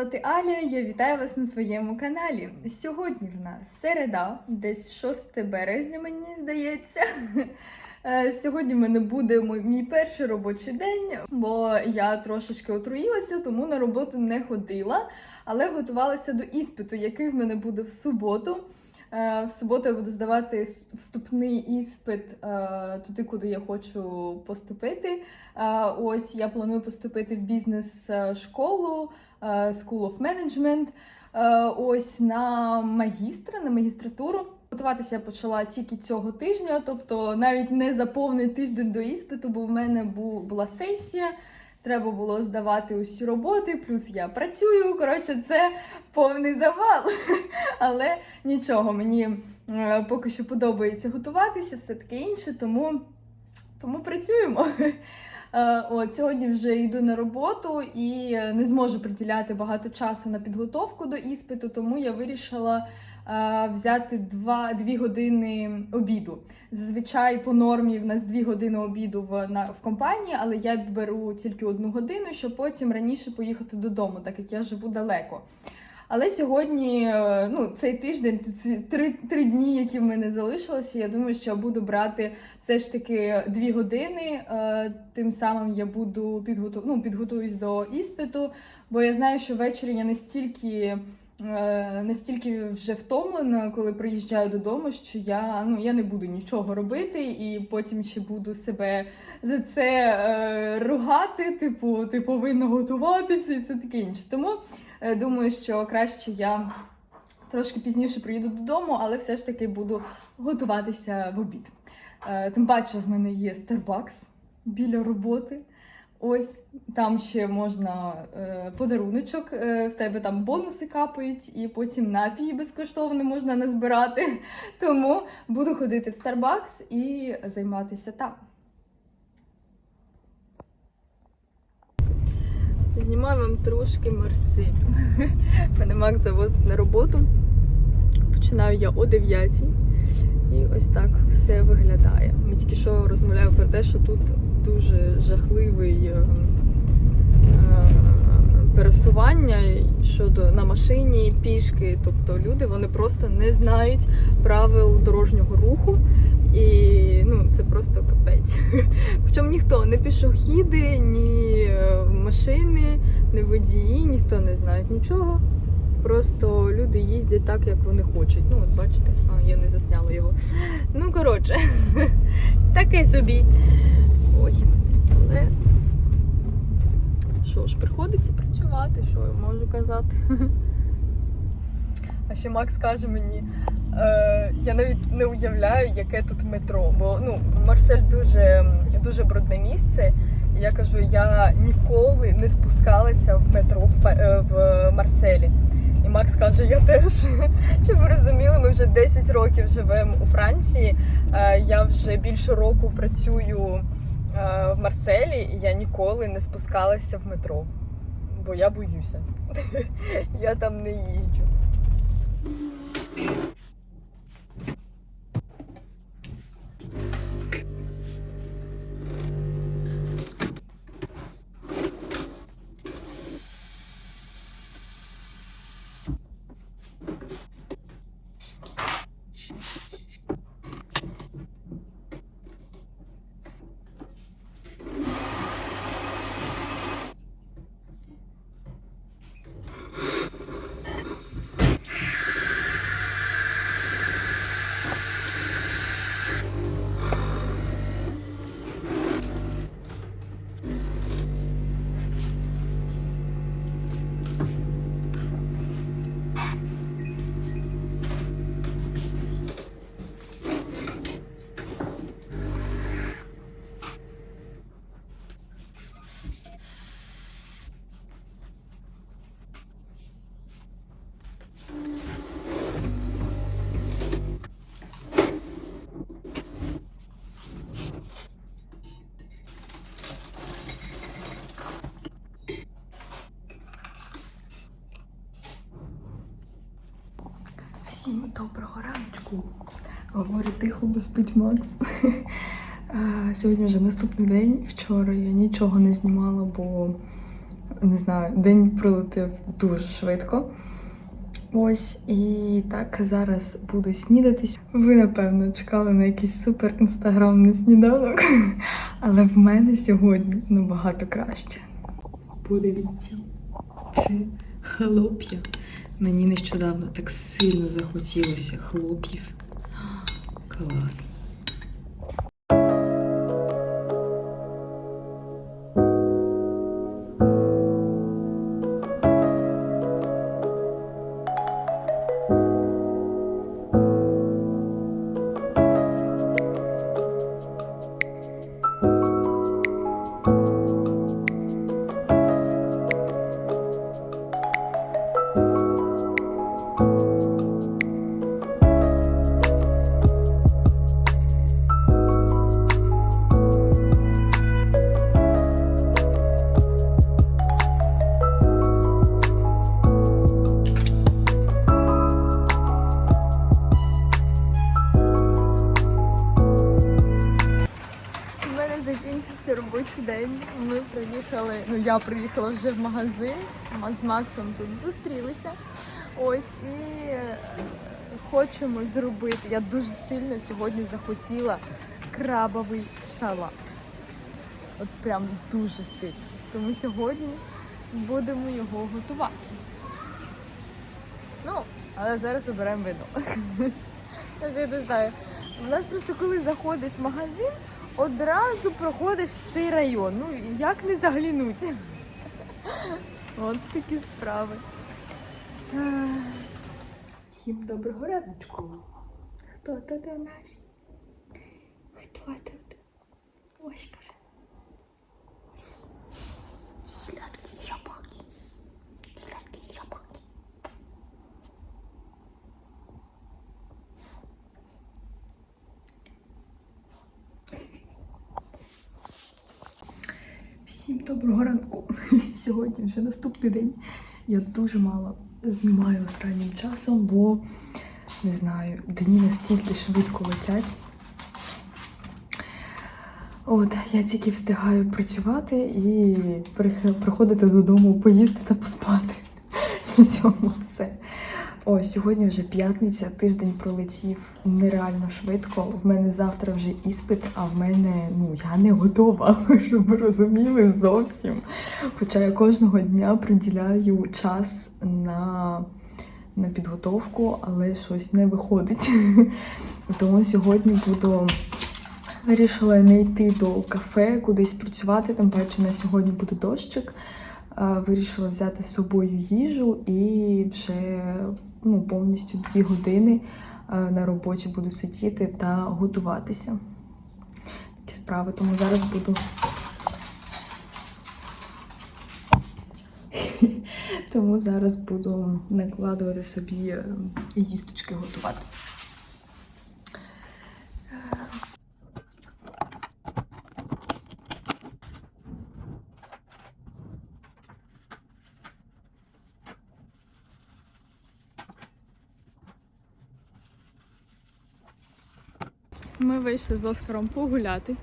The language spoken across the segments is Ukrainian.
звати Аля. Я вітаю вас на своєму каналі. Сьогодні в нас середа, десь 6 березня, мені здається. Е, Сьогодні в мене буде мій- перший робочий день, бо я трошечки отруїлася, тому на роботу не ходила, але готувалася до іспиту, який в мене буде в суботу. Е, В суботу я буду здавати вступний іспит е, туди, куди я хочу поступити. Е, Ось я планую поступити в бізнес-школу School of Management. Ось на магістра, на магістратуру. Готуватися я почала тільки цього тижня, тобто навіть не за повний тиждень до іспиту, бо в мене була сесія. Треба було здавати усі роботи, плюс я працюю. Коротше, це повний завал. Але нічого, мені е, поки що подобається готуватися, все таке інше, тому, тому працюємо. Е, От сьогодні вже йду на роботу і е, не зможу приділяти багато часу на підготовку до іспиту, тому я вирішила взяти два, дві години обіду. Зазвичай по нормі в нас дві години обіду в, на, в компанії, але я беру тільки одну годину, щоб потім раніше поїхати додому, так як я живу далеко. Але сьогодні, е, ну, цей тиждень, ці три, три дні, які в мене залишилися, я думаю, що я буду брати все ж таки дві години. Е, Тим самим я буду підготу... ну, підготуюсь до іспиту, бо я знаю, що ввечері я настільки. Е, Настільки вже втомлена, коли приїжджаю додому, що я ну я не буду нічого робити, і потім ще буду себе за це е, ругати. Типу, ти повинна готуватися і все таке інше. Тому Е, Думаю, що краще я трошки пізніше приїду додому, але все ж таки буду готуватися в обід. Е, Тим паче, в мене є Starbucks біля роботи. Ось там ще можна е, подаруночок, е, в тебе там бонуси капають, і потім напії безкоштовно можна назбирати. Тому буду ходити в Starbucks і займатися там. Знімаю вам трошки Марсилю. Мене Макс завозить на роботу. Починаю я о 9 і ось так все виглядає. Ми тільки що розмовляли про те, що тут дуже жахливий е, е, пересування щодо на машині, пішки. Тобто люди вони просто не знають правил дорожнього руху. І ну, це просто капець. Причому ніхто, не пішохіди, ні е, машини, ні водії, ніхто не знає нічого. Просто люди їздять так, як вони хочуть. Ну, от бачите, а я не засняла його. Ну, коротше, таке собі. Ой, але що ж, приходиться працювати, що я можу казати. А ще Макс каже мені, е, я навіть не уявляю, яке тут метро. Бо ну, Марсель дуже, дуже брудне місце. Я кажу, я ніколи не спускалася в метро в, е, в Марселі. Макс каже, я теж. Щоб ви розуміли, ми вже 10 років живемо у Франції. Е, Я вже більше року працюю е, в Марселі, і я ніколи не спускалася в метро. Бо я боюся. Я там не їжджу. Всім доброго раночку. Говорить тихо, бо спить Макс. Е, Сьогодні вже наступний день. Вчора я нічого не знімала, бо не знаю, день пролетів дуже швидко. Ось і так зараз буду снідатись. Ви, напевно, чекали на якийсь супер інстаграмний сніданок, але в мене сьогодні набагато краще. Подивіться, це хлоп'я. Мені нещодавно так сильно захотілося хлоп'їв. Клас. Робочий день. Ми приїхали. Ну я приїхала вже в магазин. Ма- З Максом тут зустрілися. Ось і е, хочемо зробити. Я дуже сильно сьогодні захотіла крабовий салат. От прям дуже сильно. Тому сьогодні будемо його готувати. Ну, але зараз оберемо вино. Я не знаю. У нас просто коли заходиш в магазин, одразу проходиш в цей район. Ну, як не заглянуть. От такі справи. Всім доброго раночку. Хто тут у нас? Хто тут? Оскар. Доброго ранку. Сьогодні вже наступний день. Я дуже мало знімаю останнім часом, бо не знаю, дні настільки швидко летять. От, я тільки встигаю працювати і приходити додому, поїсти та поспати. На цьому все. Ось сьогодні вже п'ятниця, тиждень пролетів нереально швидко. В мене завтра вже іспит, а в мене ну я не готова, щоб ви розуміли зовсім. Хоча я кожного дня приділяю час на, на підготовку, але щось не виходить. Тому сьогодні буду вирішила не йти до кафе, кудись працювати, тим паче на сьогодні буде дощик. Вирішила взяти з собою їжу і вже ну, повністю дві години е, на роботі буду сидіти та готуватися. Такі справи, тому зараз буду. Тому зараз буду накладувати собі е, їсточки готувати. Ми вийшли з Оскаром погуляти.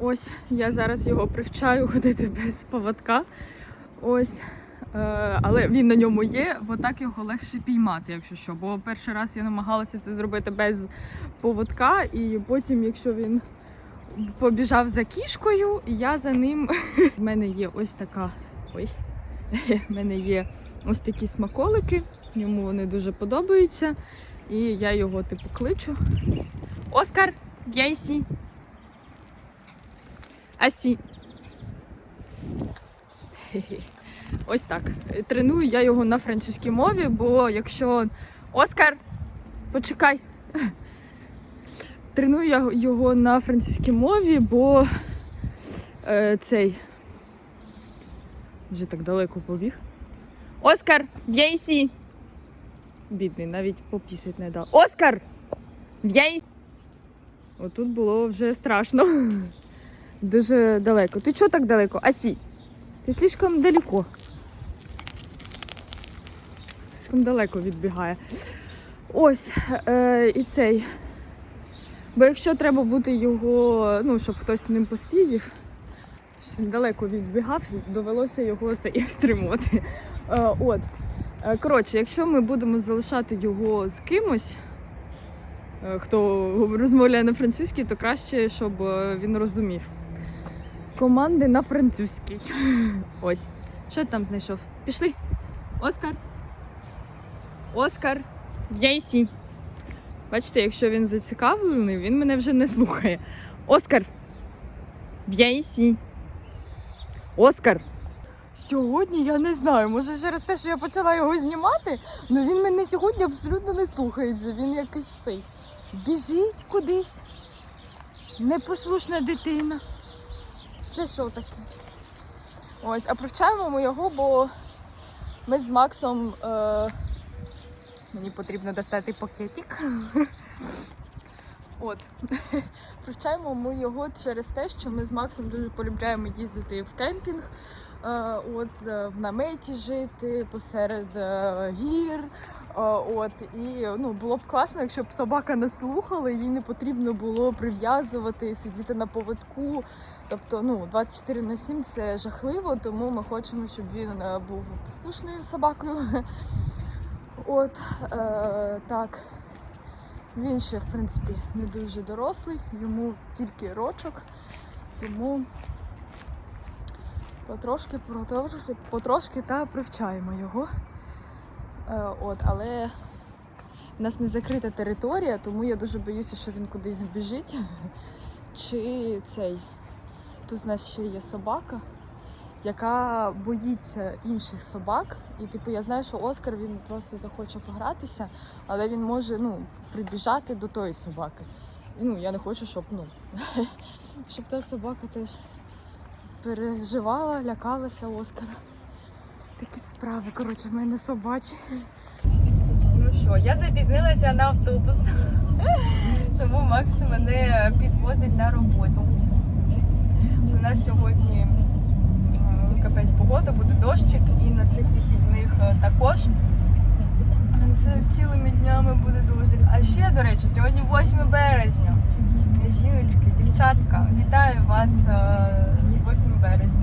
Ось я зараз його привчаю ходити без поводка. Ось. Е, але він на ньому є, бо так його легше піймати, якщо що. Бо перший раз я намагалася це зробити без поводка, і потім, якщо він побіжав за кішкою, я за ним. В мене є ось така. Ой, в мене є ось такі смаколики. Йому вони дуже подобаються. І я його типу кличу. Оскар, Гейсі. Асі. Хе-хе. Ось так. Треную я його на французькій мові, бо якщо Оскар, почекай. Треную я його на французькій мові, бо е, цей вже так далеко побіг. Оскар, Гейсі. Бідний, навіть попісить не дав. Оскар! В'яй! Отут було вже страшно. Дуже далеко. Ти чого так далеко? Асі? Ти слишком далеко. Слишком далеко відбігає. Ось е, і цей. Бо якщо треба бути його, ну, щоб хтось ним посидів, далеко відбігав, довелося його це і стримувати. Е, от. Е, Коротше, якщо ми будемо залишати його з кимось, хто розмовляє на французькій, то краще, щоб е, він розумів. Команди на французькій. Ось. Що ти там знайшов? Пішли. Оскар. Оскар. В'яйсі. Бачите, якщо він зацікавлений, він мене вже не слухає. Оскар. В'яйсі. Оскар. Сьогодні я не знаю, може через те, що я почала його знімати, але він мене сьогодні абсолютно не слухається. Він якийсь цей. Біжить кудись. Непослушна дитина. Це що таке? Ось, а привчаємо ми його, бо ми з Максом. Е... Мені потрібно достати пакетик. От. Привчаємо ми його через те, що ми з Максом дуже полюбляємо їздити в кемпінг, е, от, е, в наметі жити посеред е, гір. От, і ну, було б класно, якщо б собака не слухала, їй не потрібно було прив'язувати, сидіти на поводку. Тобто, ну, 24 на 7 це жахливо, тому ми хочемо, щоб він е, був послушною собакою. От е, так. Він ще, в принципі, не дуже дорослий, йому тільки рочок, тому потрошки, потрошки, потрошки та привчаємо його. Е, от, але в нас не закрита територія, тому я дуже боюся, що він кудись збіжить. Чи цей. Тут у нас ще є собака, яка боїться інших собак. І типу я знаю, що Оскар він просто захоче погратися, але він може ну, прибіжати до тої собаки. І ну, я не хочу, щоб ну, щоб та собака теж переживала, лякалася Оскара. Такі справи, коротше, в мене собачі. Ну що, я запізнилася на автобус. Тому Макс мене підвозить на роботу. У нас сьогодні е, капець погода, буде дощик, і на цих вихідних е, також. Це цілими днями буде дощик. А ще, до речі, сьогодні 8 березня. Жіночки, дівчатка, вітаю вас е, з 8 березня.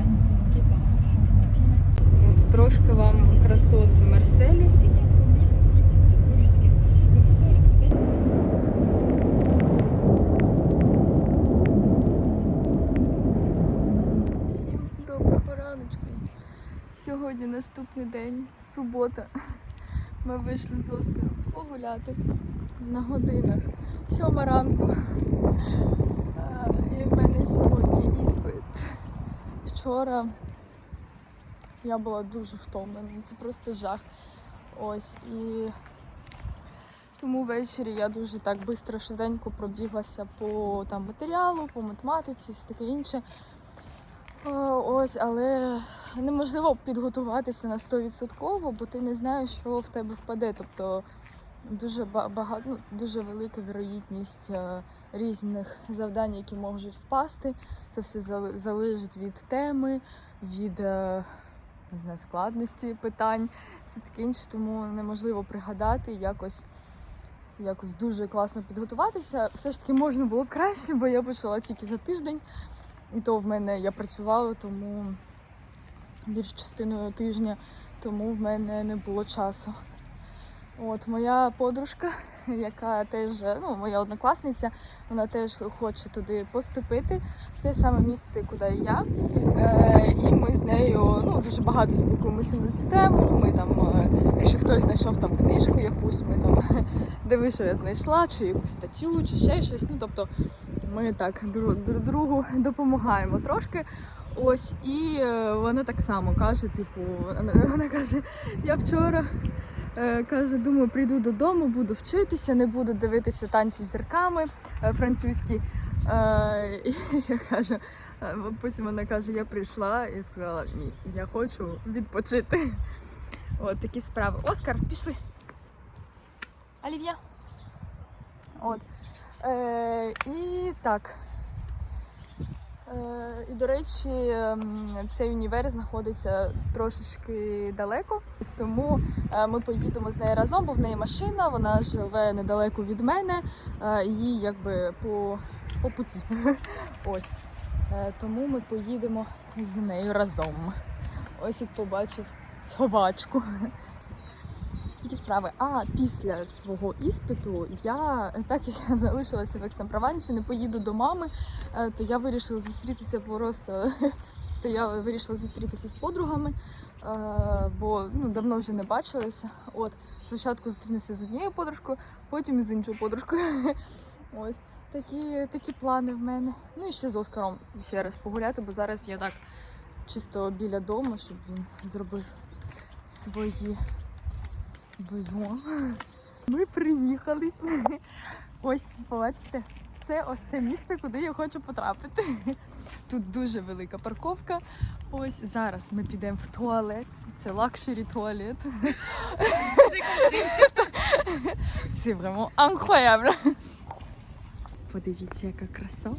Трошки вам красот Марселю. Всім доброго раночку. Сьогодні наступний день, субота. Ми вийшли з Оскаром погуляти на годинах. Сьома ранку. І в мене сьогодні іспит. Вчора я була дуже втомлена. Це просто жах. Ось і тому ввечері я дуже так швидко, швиденько пробіглася по там матеріалу, по математиці, все таке інше. Е, Ось, але неможливо підготуватися на 100%, бо ти не знаєш, що в тебе впаде. Тобто дуже багато, ну, дуже велика вірогідність е, різних завдань, які можуть впасти. Це все залежить від теми, від е, не знаю, складності питань, все таке інше, тому неможливо пригадати якось. Якось дуже класно підготуватися. Все ж таки можна було б краще, бо я почала тільки за тиждень. І то в мене я працювала, тому більш частиною тижня, тому в мене не було часу. От моя подружка, яка теж, ну, моя однокласниця, вона теж хоче туди поступити, в те саме місце, куди і я. Е, і ми з нею ну, дуже багато спілкуємося на цю тему. Ми там, е, якщо хтось знайшов там книжку якусь, ми там диви, що я знайшла, чи якусь статтю, чи ще щось. Ну, тобто ми так друг, друг другу допомагаємо трошки. Ось, і е, вона так само каже: типу, вона, вона каже, я вчора каже, думаю, прийду додому, буду вчитися, не буду дивитися танці з зірками е, французькі. Е, і я кажу, е, потім вона каже, я прийшла і сказала, ні, я хочу відпочити. От такі справи. Оскар, пішли. Олів'я. От. Е, і так. Е, і, до речі, ем, цей універ знаходиться трошечки далеко, тому е, ми поїдемо з нею разом, бо в неї машина, вона живе недалеко від мене, е, їй якби по, по путі. Ось. Е, Тому ми поїдемо з нею разом. Ось як побачив собачку. Які справи? А після свого іспиту я, так як я залишилася в Ексан-Провансі, не поїду до мами, е, то я вирішила зустрітися просто. То я вирішила зустрітися з подругами, е, бо ну, давно вже не бачилися. От спочатку зустрінуся з однією подружкою, потім з іншою подружкою. От такі, такі плани в мене. Ну і ще з Оскаром ще раз погуляти, бо зараз я так чисто біля дому, щоб він зробив свої безо. Ми приїхали. Ось, бачите, це ось це місце, куди я хочу потрапити. Тут дуже велика парковка. Ось зараз ми підемо в туалет. Це лакшері туалет. C'est vraiment incroyable. Подивіться, яка краса.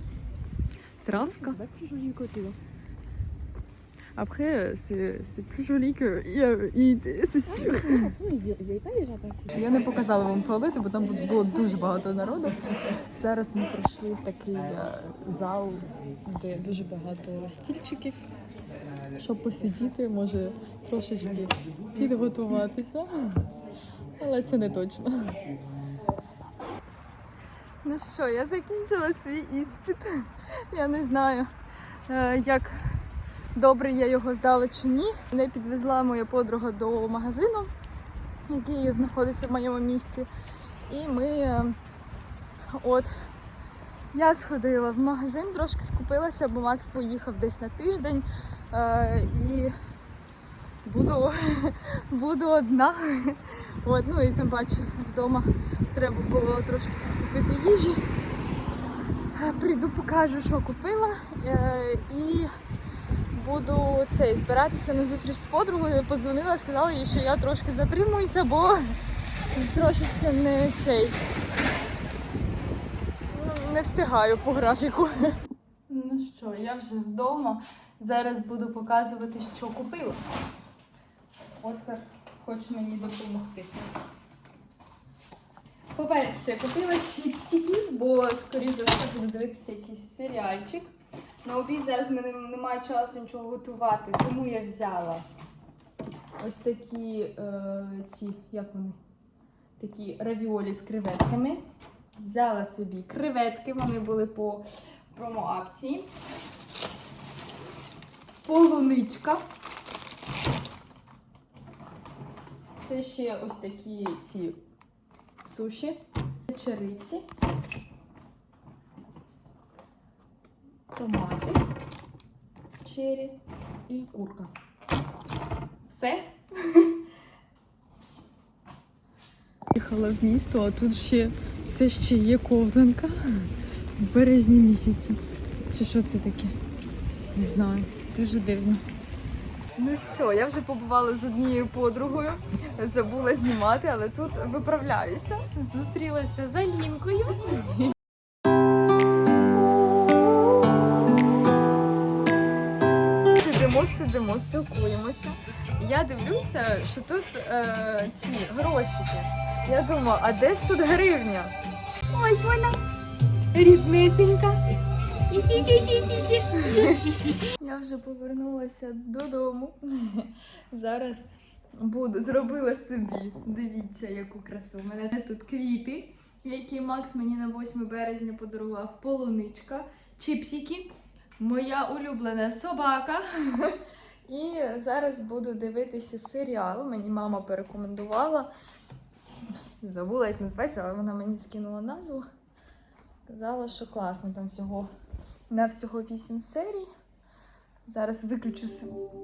Травка. Après, euh, c'est plus joli que IIT, c'est sûr. Я не показала вам туалети, бо там було дуже багато народу. Зараз ми прийшли в такий е, зал, де дуже багато стільчиків, щоб посидіти, може трошечки підготуватися. Але це не точно. Ну що, я закінчила свій іспит. Я не знаю, е, як добре я його здала чи ні. Мене підвезла моя подруга до магазину, який знаходиться в моєму місті. І ми е, от я сходила в магазин, трошки скупилася, бо Макс поїхав десь на тиждень. е, І буду, буду одна. От, ну і тим паче вдома треба було трошки підкупити їжі. Е, Прийду, покажу, що купила. е, І буду цей, збиратися на зустріч з подругою. Подзвонила, сказала їй, що я трошки затримуюся, бо трошечки не цей. Не встигаю по графіку. Ну що, я вже вдома. Зараз буду показувати, що купила. Оскар хоче мені допомогти. По-перше, купила чіпсиків, бо, скоріше за все, буду дивитися якийсь серіальчик. На обід зараз мене немає часу нічого готувати, тому я взяла ось такі е, ці, як вони? Такі равіолі з креветками. Взяла собі креветки, вони були по промо-акції. Полуничка. Це ще ось такі ці суші, чариці, томати, чері і курка. Все. Їхала в місто, а тут ще все ще є ковзанка в березні місяці. Чи що це таке? Не знаю. Дуже дивно. Ну що, я вже побувала з однією подругою, забула знімати, але тут виправляюся. Зустрілася з Алінкою. Сидимо, спілкуємося. Я дивлюся, що тут е, ці грошики. Я думаю, а де ж тут гривня? Ось вона, ріднесенька. Я вже повернулася додому. Зараз буду зробила собі. Дивіться, яку красу. У мене тут квіти, які Макс мені на 8 березня подарував. Полуничка, чіпсики, моя улюблена собака. І зараз буду дивитися серіал. Мені мама порекомендувала. Забула, як називається, але вона мені скинула назву. Казала, що класно там всього на всього 8 серій. Зараз виключу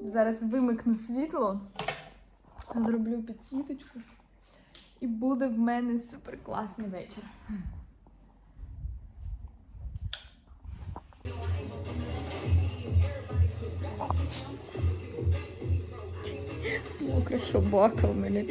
зараз вимикну світло, зроблю підсвіточку, і буде в мене супер класний вечір. Мокра собака в мене.